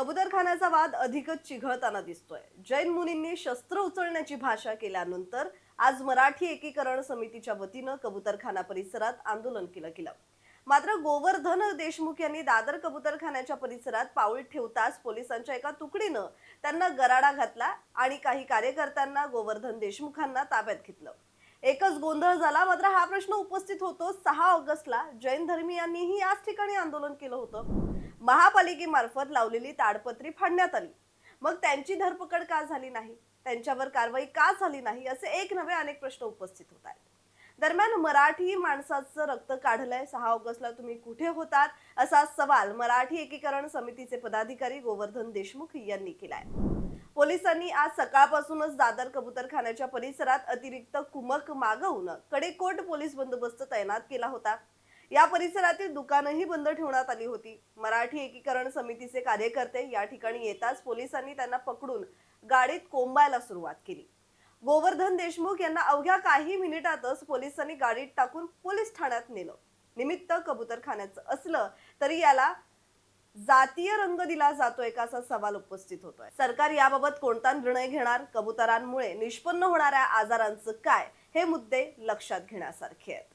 कबुतरखानाचा वाद अधिकच चिघळताना दिसतोय. जैन मुनींनी शस्त्र उचलण्याची भाषा केल्यानंतर आज मराठी एकीकरण समितीच्या वतीनं कबुतरखाना परिसरात आंदोलन केलं गेलं. मात्र गोवर्धन देशमुख यांनी दादर कबुतरखान्याच्या परिसरात पाऊल ठेवताच पोलिसांच्या एका तुकडीनं त्यांना गराडा घातला आणि काही कार्यकर्त्यांना गोवर्धन देशमुखांना ताब्यात घेतलं. एकच गोंधळ झाला मात्र हा प्रश्न उपस्थित होतो. सहा ऑगस्टला जैन धर्मीयांनीही याच ठिकाणी आंदोलन केलं होतं. महापालिकेमार्फत लावलेली ताडपत्री फाडण्यात आली. मग त्यांची धरपकड का झाली नाही? त्यांच्यावर कारवाई का झाली नाही? असे एक नवे अनेक प्रश्न उपस्थित होत आहेत. दरम्यान मराठी माणसाचं रक्त काढलंय. सहा ऑगस्टला तुम्ही कुठे होतात? असा सवाल मराठी एकीकरण समितीचे पदाधिकारी गोवर्धन देशमुख यांनी केलाय. पोलिसांनी आज सकाळपासूनच दादर कबुतरखान्याच्या परिसरात अतिरिक्त कुमक मागवून कडेकोट पोलीस बंदोबस्त तैनात केला होता. या परिसरातील दुकानही बंद ठेवण्यात आली होती. मराठी एकीकरण समितीचे कार्यकर्ते या ठिकाणी येताच पोलिसांनी त्यांना पकडून गाडीत कोंबायला सुरुवात केली. गोवर्धन देशमुख यांना अवघ्या काही मिनिटातच पोलिसांनी गाडीत टाकून पोलीस ठाण्यात नेलं. निमित्त कबुतरखान्याचं असलं तरी याला जातीय रंग दिला जातोय का असा सवाल उपस्थित होतोय. सरकार याबाबत कोणता निर्णय घेणार? कबुतरांमुळे निष्पन्न होणाऱ्या आजारांचं काय? हे मुद्दे लक्षात घेण्यासारखे आहेत.